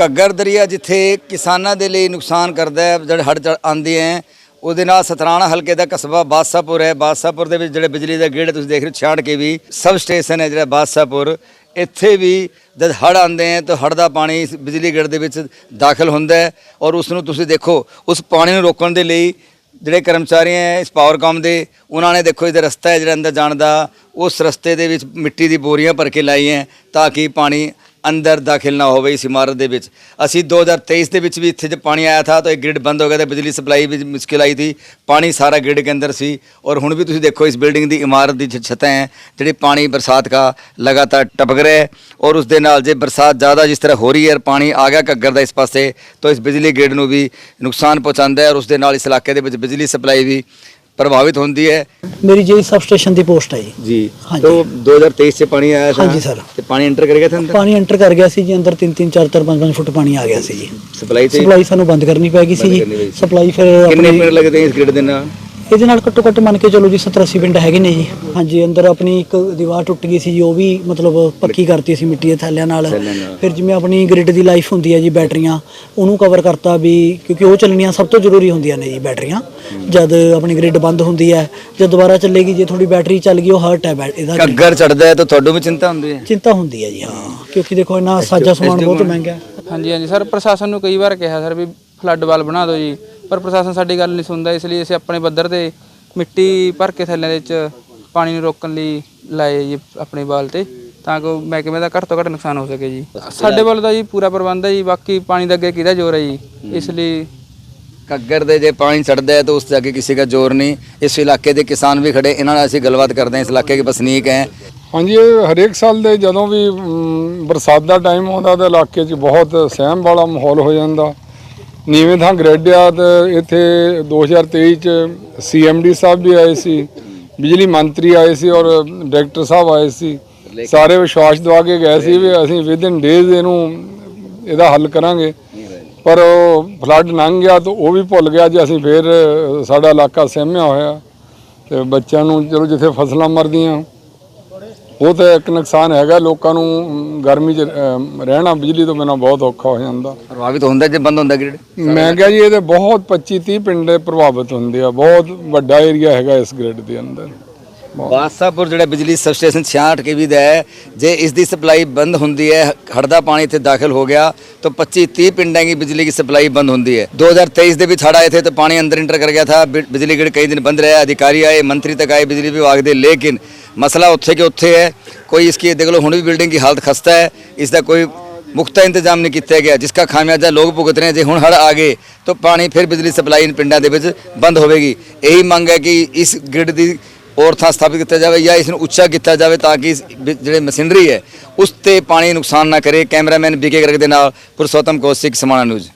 ਘੱਗਰ ਦਰਿਆ ਜਿੱਥੇ ਕਿਸਾਨਾਂ ਦੇ ਲਈ ਨੁਕਸਾਨ ਕਰਦਾ ਹੈ, ਜਿਹੜੇ ਹੜ੍ਹ ਚੜ੍ਹ ਆਉਂਦੇ ਹੈ ਉਹਦੇ ਨਾਲ ਸਤਰਾਣਾ ਹਲਕੇ ਦਾ ਕਸਬਾ ਬਾਦਸ਼ਾਹਪੁਰ ਹੈ। ਬਾਦਸ਼ਾਹਪੁਰ ਦੇ ਵਿੱਚ ਜਿਹੜੇ ਬਿਜਲੀ ਦੇ ਗੇੜ ਤੁਸੀਂ ਦੇਖ ਰਹੇ ਹੋ ਛਾੜ ਕੇ ਵੀ ਸਬ ਸਟੇਸ਼ਨ ਹੈ ਜਿਹੜਾ ਬਾਦਸ਼ਾਹਪੁਰ। ਇੱਥੇ ਵੀ ਜਦ ਹੜ੍ਹ ਆਉਂਦੇ ਹੈ ਤਾਂ ਹੜ੍ਹ ਦਾ ਪਾਣੀ ਬਿਜਲੀ ਗੇੜ ਦੇ ਵਿੱਚ ਦਾਖਲ ਹੁੰਦਾ ਹੈ ਔਰ ਉਸ ਨੂੰ ਤੁਸੀਂ ਦੇਖੋ, ਉਸ ਪਾਣੀ ਨੂੰ ਰੋਕਣ ਦੇ ਲਈ ਜਿਹੜੇ ਕਰਮਚਾਰੀ ਹੈ ਇਸ ਪਾਵਰਕਾਮ ਦੇ, ਉਹਨਾਂ ਨੇ ਦੇਖੋ ਇਹਦਾ ਰਸਤਾ ਹੈ ਜਿਹੜਾ ਅੰਦਰ ਜਾਣ ਦਾ, ਉਸ ਰਸਤੇ ਦੇ ਵਿੱਚ ਮਿੱਟੀ ਦੀ ਬੋਰੀਆਂ ਭਰ ਕੇ ਲਾਈ ਹੈ ਤਾਂ ਕਿ ਪਾਣੀ ਅੰਦਰ ਦਾਖਲ ਨਾ ਹੋਵੇ ਇਸ ਇਮਾਰਤ ਦੇ ਵਿੱਚ। ਅਸੀਂ 2023 ਦੇ ਵਿੱਚ ਵੀ ਇੱਥੇ ਜੇ ਪਾਣੀ ਆਇਆ ਥਾ ਤਾਂ ਇਹ ਗ੍ਰਿਡ ਬੰਦ ਹੋ ਗਿਆ ਤੇ ਬਿਜਲੀ ਸਪਲਾਈ ਵੀ ਮੁਸ਼ਕਿਲ ਆਈ ਥੀ। ਪਾਣੀ ਸਾਰਾ ਗ੍ਰਿਡ ਕੇ ਅੰਦਰ ਸੀ ਔਰ ਹੁਣ ਵੀ ਤੁਸੀਂ ਦੇਖੋ ਇਸ ਬਿਲਡਿੰਗ ਦੀ ਇਮਾਰਤ ਦੀ ਛਤਾਂ ਹੈ ਜਿਹੜੇ ਪਾਣੀ ਬਰਸਾਤ ਦਾ ਲਗਾਤਾਰ ਟਪਕ ਰਿਹਾ ਔਰ ਉਸ ਦੇ ਨਾਲ ਜੇ ਬਰਸਾਤ ਜ਼ਿਆਦਾ ਜਿਸ ਤਰ੍ਹਾਂ ਹੋ ਰਹੀ ਹੈ ਪਾਣੀ ਆ ਗਿਆ ਘੱਗਰ ਦਾ ਇਸ ਪਾਸੇ, ਤਾਂ ਇਸ ਬਿਜਲੀ ਗ੍ਰਿਡ ਨੂੰ ਵੀ ਨੁਕਸਾਨ ਪਹੁੰਚਾਉਂਦਾ ਹੈ ਔਰ ਉਸ ਦੇ ਨਾਲ ਇਸ ਇਲਾਕੇ ਦੇ ਵਿੱਚ ਬਿਜਲੀ ਸਪਲਾਈ ਵੀ ਪ੍ਰਭਾਵਿਤ ਹੁੰਦੀ ਹੈ ਮੇਰੀ ਜੀ ਸਬ ਸਟੇਸ਼ਨ ਦੀ ਪੋਸਟ ਹੈ ਜੀ जी हाँ तो जी। 2023 से पानी आया था हाँ जी, सर। तो पानी एंटर कर गया था अंदर ਪਾਣੀ ਐਂਟਰ ਕਰ ਗਿਆ ਸੀ ਜੀ ਅੰਦਰ 3 3 4 4 5 5 ਫੁੱਟ ਪਾਣੀ ਆ ਗਿਆ ਸੀ ਜੀ सप्लाई से ਸਪਲਾਈ ਸਾਨੂੰ ਬੰਦ ਕਰਨੀ ਪੈ ਗਈ ਸੀ ਬੰਦ ਜੀ ਕਰਨੀ ਪਈ ਸੀ। ਸਪਲਾਈ ਫਿਰ कितने ਆਪਣੀ पेड़ लगते हैं इस ग्रिड देना ਇਹਦੇ ਨਾਲ ਘੱਟੋ ਘੱਟ ਮੰਨ ਕੇ ਚਲੋ ਜੀ 70 80 ਪਿੰਡ ਹੈਗੇ ਨੇ ਜੀ। ਹਾਂਜੀ ਅੰਦਰ ਆਪਣੀ ਇੱਕ ਦੀਵਾਰ ਟੁੱਟ ਗਈ ਸੀ ਜੀ ਉਹ ਵੀ ਮਤਲਬ ਪੱਕੀ ਕਰਤੀ ਸੀ ਮਿੱਟੀ ਦੇ ਥੈਲਿਆਂ ਨਾਲ। ਫਿਰ ਜਿਵੇਂ ਆਪਣੀ ਗ੍ਰਿਡ ਦੀ ਲਾਈਫ ਹੁੰਦੀ ਹੈ ਜੀ ਬੈਟਰੀਆਂ ਉਹਨੂੰ ਕਵਰ ਕਰਤਾ ਵੀ ਕਿਉਂਕਿ ਉਹ ਚੱਲਣੀਆਂ ਸਭ ਤੋਂ ਜ਼ਰੂਰੀ ਹੁੰਦੀਆਂ ਨੇ ਜੀ ਬੈਟਰੀਆਂ। ਜਦ ਆਪਣੀ ਗ੍ਰਿਡ ਬੰਦ ਹੁੰਦੀ ਹੈ ਜਦ ਦੁਬਾਰਾ ਚੱਲੇਗੀ ਜੇ ਥੋੜੀ ਬੈਟਰੀ ਚੱਲ ਗਈ ਉਹ ਹਰਟ ਹੈ ਇਹਦਾ ਘੱਗਰ ਚੜਦਾ ਹੈ ਤਾਂ ਤੁਹਾਨੂੰ ਵੀ ਚਿੰਤਾ ਹੁੰਦੀ ਹੈ। ਚਿੰਤਾ ਹੁੰਦੀ ਹੈ ਜੀ ਹਾਂ। ਕਿਉਂਕਿ ਦੇਖੋ ਇਹਨਾਂ ਸਾਜਾ ਸਮਾਨ ਬਹੁਤ ਮਹਿੰਗਾ ਹੈ। ਹਾਂਜੀ ਹਾਂਜੀ। ਸਰ ਪ੍ਰਸ਼ਾਸਨ ਨੂੰ ਕਈ ਵਾਰ ਕਿਹਾ ਸਰ ਵੀ ਫਲੱਡ ਵਾਲ ਬਣਾ ਦਿਓ ਜੀ। ਪਰ ਪ੍ਰਸ਼ਾਸਨ ਸਾਡੀ ਗੱਲ ਨਹੀਂ ਸੁਣਦਾ ਇਸ ਲਈ ਅਸੀਂ ਆਪਣੇ ਪੱਧਰ ਤੇ ਮਿੱਟੀ ਭਰ ਕੇ ਥੱਲੇ ਦੇ ਵਿੱਚ ਪਾਣੀ ਨੂੰ ਰੋਕਣ ਲਈ ਲਾਏ ਜੀ ਆਪਣੇ ਵਾਲ ਤੇ ਤਾਂ ਕਿ ਮਹਿਕਮੇ ਦਾ ਘੱਟ ਤੋਂ ਘੱਟ ਨੁਕਸਾਨ ਹੋ ਸਕੇ ਜੀ। ਸਾਡੇ ਵੱਲ ਦਾ ਜੀ ਪੂਰਾ ਪ੍ਰਬੰਧ ਹੈ ਜੀ ਬਾਕੀ ਪਾਣੀ ਦਾ ਅੱਗੇ ਕਿਹਦਾ ਜ਼ੋਰ ਹੈ ਜੀ ਇਸ ਲਈ ਘੱਗਰ ਦੇ ਜੇ ਪਾਣੀ ਚੜਦਾ ਹੈ ਤਾਂ ਉਸ ਤੇ ਅੱਗੇ ਕਿਸੇ ਦਾ ਜ਼ੋਰ ਨਹੀਂ। ਇਸ ਇਲਾਕੇ ਦੇ ਕਿਸਾਨ ਵੀ ਖੜੇ ਇਹਨਾਂ ਨਾਲ ਅਸੀਂ ਗੱਲਬਾਤ ਕਰਦੇ ਹਾਂ ਇਸ ਇਲਾਕੇ ਦੇ ਵਸਨੀਕ ਹੈ। ਹਾਂਜੀ ਇਹ ਹਰੇਕ ਸਾਲ ਦੇ ਜਦੋਂ ਵੀ ਬਰਸਾਤ ਦਾ ਟਾਈਮ ਆਉਂਦਾ ਤਾਂ ਇਲਾਕੇ 'ਚ ਬਹੁਤ ਸਹਿਮ ਵਾਲਾ ਮਾਹੌਲ ਹੋ ਜਾਂਦਾ। ਨੀਵੇਂ ਥਾਂ ਗ੍ਰਿਡ ਆ ਤੇ ਇੱਥੇ 2023 ਚ ਸੀਐਮਡੀ ਸਾਹਿਬ ਵੀ ਆਏ ਸੀ ਬਿਜਲੀ ਮੰਤਰੀ ਆਏ ਸੀ ਔਰ ਡਾਇਰੈਕਟਰ ਸਾਹਿਬ ਆਏ ਸੀ। ਸਾਰੇ ਵਿਸ਼ਵਾਸ ਦਵਾ ਕੇ ਗਏ ਸੀ ਵੀ ਅਸੀਂ ਵਿਦਿਨ ਡੇਜ਼ ਇਹਨੂੰ ਇਹਦਾ ਹੱਲ ਕਰਾਂਗੇ। ਪਰ ਉਹ ਫਲੱਡ ਲੰਘ ਗਿਆ ਤਾਂ ਉਹ ਵੀ ਭੁੱਲ ਗਿਆ ਜੀ ਅਸੀਂ ਫੇਰ ਸਾਡਾ ਇਲਾਕਾ ਸਹਿਮਿਆ ਹੋਇਆ ਤੇ ਬੱਚਿਆਂ ਨੂੰ ਚਲੋ ਜਿੱਥੇ ਫਸਲਾਂ ਮਰਦੀਆਂ ਉਹ ਤਾਂ ਇੱਕ ਨੁਕਸਾਨ ਹੈਗਾ ਲੋਕਾਂ ਨੂੰ ਗਰਮੀ 'ਚ ਰਹਿਣਾ ਬਿਜਲੀ ਤੋਂ ਬਿਨਾ ਬਹੁਤ ਔਖਾ ਹੋ ਜਾਂਦਾ। ਪ੍ਰਭਾਵਿਤ ਹੁੰਦਾ ਜੇ ਬੰਦ ਹੁੰਦਾ ਗ੍ਰਿਡ ਮੈਂ ਕਿਹਾ ਜੀ ਇਹਦੇ ਬਹੁਤ 25 30 ਪਿੰਡ ਪ੍ਰਭਾਵਿਤ ਹੁੰਦੇ ਆ। ਬਹੁਤ ਵੱਡਾ ਏਰੀਆ ਹੈਗਾ ਇਸ ਗ੍ਰਿਡ ਦੇ ਅੰਦਰ। ਬਾਦਸ਼ਾਹਪੁਰ ਜਿਹੜਾ ਬਿਜਲੀ ਸਬਸਟੇਸ਼ਨ 66 ਕੇਵੀ ਦਾ ਹੈ ਜੇ ਇਸ ਦੀ ਸਪਲਾਈ ਬੰਦ ਹੁੰਦੀ ਹੈ ਹੜਦਾ ਪਾਣੀ ਇੱਥੇ ਦਾਖਲ ਹੋ ਗਿਆ ਤਾਂ 25 30 ਪਿੰਡਾਂ ਦੀ ਬਿਜਲੀ ਦੀ ਸਪਲਾਈ ਬੰਦ ਹੁੰਦੀ ਹੈ। 2023 ਦੇ ਵਿੱਚ ਸਾਡਾ ਇੱਥੇ ਤਾਂ ਪਾਣੀ ਅੰਦਰ ਇੰਟਰ ਕਰ ਗਿਆ ਥਾ ਬਿਜਲੀ ਗ੍ਰਿਡ ਕਈ ਦਿਨ ਬੰਦ ਰਿਹਾ ਅਧਿਕਾਰੀ ਆਏ ਮੰਤਰੀ ਤੱਕ ਆਏ ਬਿਜਲੀ ਵਿਭਾਗ ਦੇ ਲੇਕਿਨ ਮਸਲਾ ਉੱਥੇ ਕੇ ਉੱਥੇ ਹੈ। ਕੋਈ ਇਸकी ਦੇਖ ਲਓ, ਹੁਣ ਵੀ ਬਿਲਡਿੰਗ ਦੀ ਹਾਲਤ ਖਸਤਾ ਹੈ। ਇਸ ਦਾ ਕੋਈ ਮੁਖਤਾ ਇੰਤਜ਼ਾਮ ਨਹੀਂ ਕੀਤਾ ਗਿਆ, ਜਿਸ ਦਾ ਖਾਮਿਆਜ਼ਾ ਲੋਕ ਭੁਗਤ ਰਹੇ ਜੇ ਹੁਣ ਹੜ ਆ ਗਏ, ਤਾਂ ਪਾਣੀ ਫਿਰ ਬਿਜਲੀ ਸਪਲਾਈ ਇਨ ਪਿੰਡਾਂ ਦੇ ਵਿੱਚ ਬੰਦ ਹੋਵੇਗੀ। ਇਹੀ ਮੰਗ ਹੈ ਕਿ ਇਸ ਗ੍ਰਿਡ ਦੀ ਔਰ ਥਾਂ ਸਥਾਪਿਤ ਕੀਤਾ ਜਾਵੇ ਜਾਂ ਇਸ ਨੂੰ ਉੱਚਾ ਕੀਤਾ ਜਾਵੇ ਤਾਂ ਕਿ ਜਿਹੜੇ ਮਸ਼ੀਨਰੀ ਹੈ, ਉਸ ਤੇ ਪਾਣੀ ਨੁਕਸਾਨ ਨਾ ਕਰੇ। ਕੈਮਰਾਮੈਨ ਬੀਕੇ ਗਰਗ ਦੇ ਨਾਲ ਪੁਰਸ਼ੋਤਮ ਕੌਸ਼ਿਕ, ਸਮਾਣਾ ਨਿਊਜ਼।